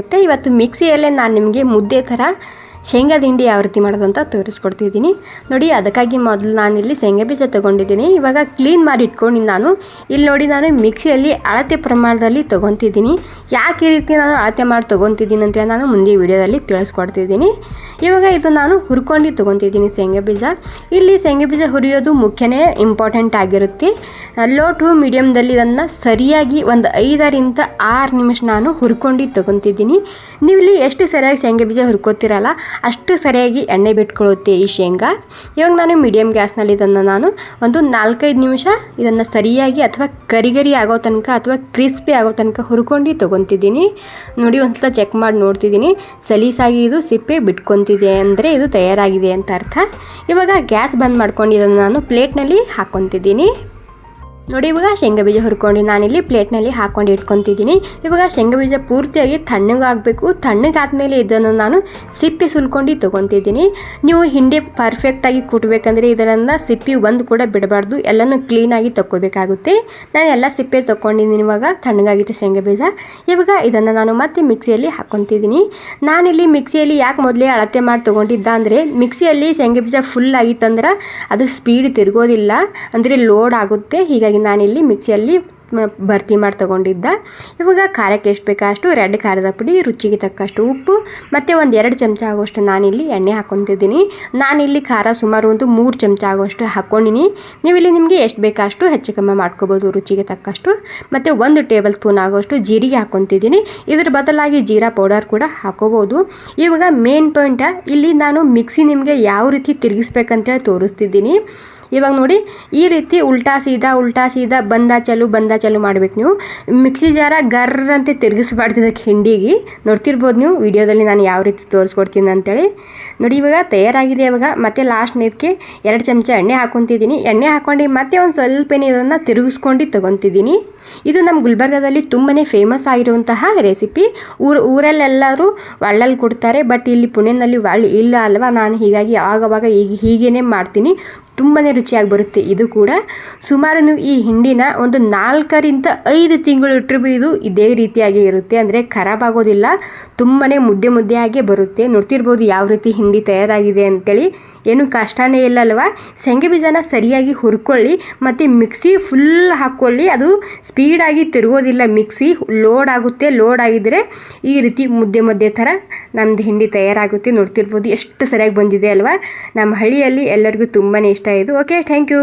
ಆಗುತ್ತೆ ಇವತ್ತು ಮಿಕ್ಸಿಯಲ್ಲೇ ನಾನು ನಿಮಗೆ ಮುದ್ದೆ ಥರ ಶೇಂಗಾ ದಿಂಡಿ ಯಾವ ರೀತಿ ಮಾಡೋದು ತೋರಿಸ್ಕೊಡ್ತಿದ್ದೀನಿ. ನೋಡಿ, ಅದಕ್ಕಾಗಿ ಮೊದಲು ನಾನಿಲ್ಲಿ ಶೇಂಗಾ ಬೀಜ ತೊಗೊಂಡಿದ್ದೀನಿ. ಇವಾಗ ಕ್ಲೀನ್ ಮಾಡಿ ಇಟ್ಕೊಂಡು ನಾನು. ಇಲ್ಲಿ ನೋಡಿ, ನಾನು ಮಿಕ್ಸಿಯಲ್ಲಿ ಅಳತೆ ಪ್ರಮಾಣದಲ್ಲಿ ತೊಗೊತಿದ್ದೀನಿ. ಯಾಕೆ ಈ ರೀತಿ ನಾನು ಅಳತೆ ಮಾಡಿ ತೊಗೊತಿದ್ದೀನಿ ಅಂತ ನಾನು ಮುಂದೆ ವಿಡಿಯೋದಲ್ಲಿ ತಿಳಿಸ್ಕೊಡ್ತಿದ್ದೀನಿ. ಇವಾಗ ಇದು ನಾನು ಹುರ್ಕೊಂಡು ತೊಗೊತಿದ್ದೀನಿ ಶೇಂಗಾ ಬೀಜ. ಇಲ್ಲಿ ಶೇಂಗಾ ಬೀಜ ಹುರಿಯೋದು ಮುಖ್ಯನೇ ಇಂಪಾರ್ಟೆಂಟ್ ಆಗಿರುತ್ತೆ. ಲೋ ಟು ಮೀಡಿಯಮ್ದಲ್ಲಿ ಇದನ್ನು ಸರಿಯಾಗಿ ಒಂದು ಐದರಿಂದ ಆರು ನಿಮಿಷ ನಾನು ಹುರ್ಕೊಂಡು ತೊಗೊತಿದ್ದೀನಿ. ನೀವು ಇಲ್ಲಿ ಎಷ್ಟು ಸರಿಯಾಗಿ ಶೇಂಗಾ ಬೀಜ ಹುರ್ಕೋತಿರಲ್ಲ ಅಷ್ಟು ಸರಿಯಾಗಿ ಎಣ್ಣೆ ಬಿಟ್ಕೊಳ್ಳುತ್ತೆ ಈ ಶೇಂಗಾ. ಇವಾಗ ನಾನು ಮೀಡಿಯಮ್ ಗ್ಯಾಸ್ನಲ್ಲಿ ಇದನ್ನು ನಾನು ಒಂದು ನಾಲ್ಕೈದು ನಿಮಿಷ ಇದನ್ನು ಸರಿಯಾಗಿ ಅಥವಾ ಕರಿಗರಿ ಆಗೋ ತನಕ ಅಥವಾ ಕ್ರಿಸ್ಪಿ ಆಗೋ ತನಕ ಹುರ್ಕೊಂಡು ತೊಗೊತಿದ್ದೀನಿ. ನೋಡಿ ಒಂದು ಸಲ ಚೆಕ್ ಮಾಡಿ ನೋಡ್ತಿದ್ದೀನಿ. ಸಲೀಸಾಗಿ ಇದು ಸಿಪ್ಪೆ ಬಿಟ್ಕೊತಿದೆ ಅಂದರೆ ಇದು ತಯಾರಾಗಿದೆ ಅಂತ ಅರ್ಥ. ಇವಾಗ ಗ್ಯಾಸ್ ಬಂದ್ ಮಾಡ್ಕೊಂಡು ಇದನ್ನು ನಾನು ಪ್ಲೇಟ್ನಲ್ಲಿ ಹಾಕ್ಕೊತಿದ್ದೀನಿ ನೋಡಿ, ಇವಾಗ ಶೇಂಗಾ ಬೀಜ ಹುರ್ಕೊಂಡು ನಾನಿಲ್ಲಿ ಪ್ಲೇಟ್ನಲ್ಲಿ ಹಾಕೊಂಡು ಇಟ್ಕೊತಿದ್ದೀನಿ. ಇವಾಗ ಶೇಂಗಾ ಬೀಜ ಪೂರ್ತಿಯಾಗಿ ತಣ್ಣಗಾಗಬೇಕು ತಣ್ಣಗಾದ್ಮೇಲೆ ಇದನ್ನು ನಾನು ಸಿಪ್ಪೆ ಸುಲ್ಕೊಂಡು ತೊಗೊತಿದ್ದೀನಿ. ನೀವು ಹಿಂಡಿ ಪರ್ಫೆಕ್ಟಾಗಿ ಕುಟ್ಬೇಕಂದ್ರೆ ಇದರಿಂದ ಸಿಪ್ಪಿ ಒಂದು ಕೂಡ ಬಿಡಬಾರ್ದು. ಎಲ್ಲನೂ ಕ್ಲೀನಾಗಿ ತಕ್ಕೋಬೇಕಾಗುತ್ತೆ. ನಾನು ಎಲ್ಲ ಸಿಪ್ಪೆ ತೊಗೊಂಡಿದ್ದೀನಿ ಇವಾಗ ತಣ್ಣಗಾಗಿತ್ತು ಶೇಂಗಾ ಬೀಜ. ಇವಾಗ ಇದನ್ನು ನಾನು ಮತ್ತೆ ಮಿಕ್ಸಿಯಲ್ಲಿ ಹಾಕ್ಕೊತಿದ್ದೀನಿ. ನಾನಿಲ್ಲಿ ಮಿಕ್ಸಿಯಲ್ಲಿ ಯಾಕೆ ಮೊದಲೇ ಅಳತೆ ಮಾಡಿ ತೊಗೊಂಡಿದ್ದ ಅಂದರೆ, ಮಿಕ್ಸಿಯಲ್ಲಿ ಶೇಂಗಾ ಬೀಜ ಫುಲ್ ಆಗಿತ್ತಂದ್ರೆ ಅದು ಸ್ಪೀಡ್ ತಿರುಗೋದಿಲ್ಲ. ಅಂದರೆ ಲೋಡ್ ಆಗುತ್ತೆ. ಹೀಗಾಗಿ ನಾನಿಲ್ಲಿ ಮಿಕ್ಸಿಯಲ್ಲಿ ಭರ್ತಿ ಮಾಡಿ ತೊಗೊಂಡಿದ್ದ. ಇವಾಗ ಖಾರಕ್ಕೆ ಎಷ್ಟು ಬೇಕಾ ಅಷ್ಟು ರೆಡ್ ಖಾರದ ಪುಡಿ, ರುಚಿಗೆ ತಕ್ಕಷ್ಟು ಉಪ್ಪು, ಮತ್ತು ಒಂದು ಎರಡು ಚಮಚ ಆಗುವಷ್ಟು ನಾನಿಲ್ಲಿ ಎಣ್ಣೆ ಹಾಕ್ಕೊತಿದ್ದೀನಿ ನಾನಿಲ್ಲಿ ಖಾರ ಸುಮಾರು ಒಂದು ಮೂರು ಚಮಚ ಆಗುವಷ್ಟು ಹಾಕ್ಕೊಂಡಿನಿ. ನೀವಿಲ್ಲಿ ನಿಮಗೆ ಎಷ್ಟು ಬೇಕಾ ಅಷ್ಟು ಹೆಚ್ಚು ಕಮ್ಮಿ ಮಾಡ್ಕೋಬೋದು, ರುಚಿಗೆ ತಕ್ಕಷ್ಟು. ಮತ್ತು ಒಂದು ಟೇಬಲ್ ಸ್ಪೂನ್ ಆಗುವಷ್ಟು ಜೀರಿಗೆ ಹಾಕ್ಕೊತಿದ್ದೀನಿ ಇದ್ರ ಬದಲಾಗಿ ಜೀರಾ ಪೌಡರ್ ಕೂಡ ಹಾಕೋಬೋದು ಇವಾಗ ಮೇನ್ ಪಾಯಿಂಟ, ಇಲ್ಲಿ ನಾನು ಮಿಕ್ಸಿ ನಿಮಗೆ ಯಾವ ರೀತಿ ತಿರುಗಿಸ್ಬೇಕಂತೇಳಿ ತೋರಿಸ್ತಿದ್ದೀನಿ. ಇವಾಗ ನೋಡಿ ಈ ರೀತಿ ಉಲ್ಟಾ ಸೀದಾ ಉಲ್ಟಾ ಸೀದಾ, ಬಂದ ಚಲು ಬಂದ ಚಲು ಮಾಡ್ಬೇಕು ನೀವು. ಮಿಕ್ಸಿ ಜಾರ ಗರ್ರ ಅಂತ ಇದಕ್ಕೆ ಹಿಂಡಿಗೆ. ನೋಡ್ತಿರ್ಬೋದು ನೀವು, ವಿಡಿಯೋದಲ್ಲಿ ನಾನು ಯಾವ ರೀತಿ ತೋರಿಸ್ಕೊಡ್ತೀನಿ ಅಂತೇಳಿ. ನೋಡಿ, ಇವಾಗ ತಯಾರಾಗಿದೆ ಇವಾಗ. ಮತ್ತೆ ಲಾಸ್ಟ್ ಇದಕ್ಕೆ ಎರಡು ಚಮಚ ಎಣ್ಣೆ ಹಾಕೊತಿದ್ದೀನಿ. ಎಣ್ಣೆ ಹಾಕೊಂಡು ಮತ್ತೆ ಒಂದು ಸ್ವಲ್ಪ ಇದನ್ನು ತಿರುಗಿಸ್ಕೊಂಡು ತೊಗೊತಿದ್ದೀನಿ. ಇದು ನಮ್ಮ ಗುಲ್ಬರ್ಗದಲ್ಲಿ ತುಂಬಾ ಫೇಮಸ್ ಆಗಿರುವಂತಹ ರೆಸಿಪಿ ಊರು ಊರಲ್ಲೆಲ್ಲರೂ ಒಳ್ಳಲ್ಲಿ ಕೊಡ್ತಾರೆ. ಬಟ್ ಇಲ್ಲಿ ಪುಣೆನಲ್ಲಿ ಒಳ್ಳೆ ಇಲ್ಲ ಅಲ್ವಾ? ನಾನು ಹೀಗಾಗಿ ಆವಾಗವಾಗ ಈಗ ಹೀಗೇನೆ ಮಾಡ್ತೀನಿ. ತುಂಬಾ ರುಚಿಯಾಗಿ ಬರುತ್ತೆ. ಇದು ಕೂಡ ಸುಮಾರು ಈ ಹಿಂಡಿನ ಒಂದು ನಾಲ್ಕರಿಂದ ಐದು ತಿಂಗಳು ಇಟ್ಟರು ಇದು ಇದೇ ರೀತಿಯಾಗಿ ಇರುತ್ತೆ. ಅಂದರೆ ಖರಾಬ್ ಆಗೋದಿಲ್ಲ. ತುಂಬಾ ಮುದ್ದೆ ಮುದ್ದೆಯಾಗೆ ಬರುತ್ತೆ. ನೋಡ್ತಿರ್ಬೋದು ಯಾವ ರೀತಿ ಹಿಂಡಿ ತಯಾರಾಗಿದೆ ಅಂತೇಳಿ. ಏನು ಕಷ್ಟನೇ ಇಲ್ಲ ಅಲ್ವಾ ಶೇಂಗೆ ಬೀಜನ ಸರಿಯಾಗಿ ಹುರ್ಕೊಳ್ಳಿ. ಮತ್ತು ಮಿಕ್ಸಿ ಫುಲ್ ಹಾಕ್ಕೊಳ್ಳಿ ಅದು ಸ್ಪೀಡಾಗಿ ತಿರುಗೋದಿಲ್ಲ. ಮಿಕ್ಸಿ ಲೋಡ್ ಆಗುತ್ತೆ. ಲೋಡ್ ಆಗಿದ್ದರೆ ಈ ರೀತಿ ಮುದ್ದೆ ಮುದ್ದೆ ಥರ ನಮ್ಮದು ಹಿಂಡಿ ತಯಾರಾಗುತ್ತೆ. ನೋಡ್ತಿರ್ಬೋದು ಎಷ್ಟು ಸರಿಯಾಗಿ ಬಂದಿದೆ ಅಲ್ವಾ? ನಮ್ಮ ಹಳ್ಳಿಯಲ್ಲಿ ಎಲ್ಲರಿಗೂ ತುಂಬಾ ಇಷ್ಟ. ಇದು ಓಕೆ ಥ್ಯಾಂಕ್ ಯು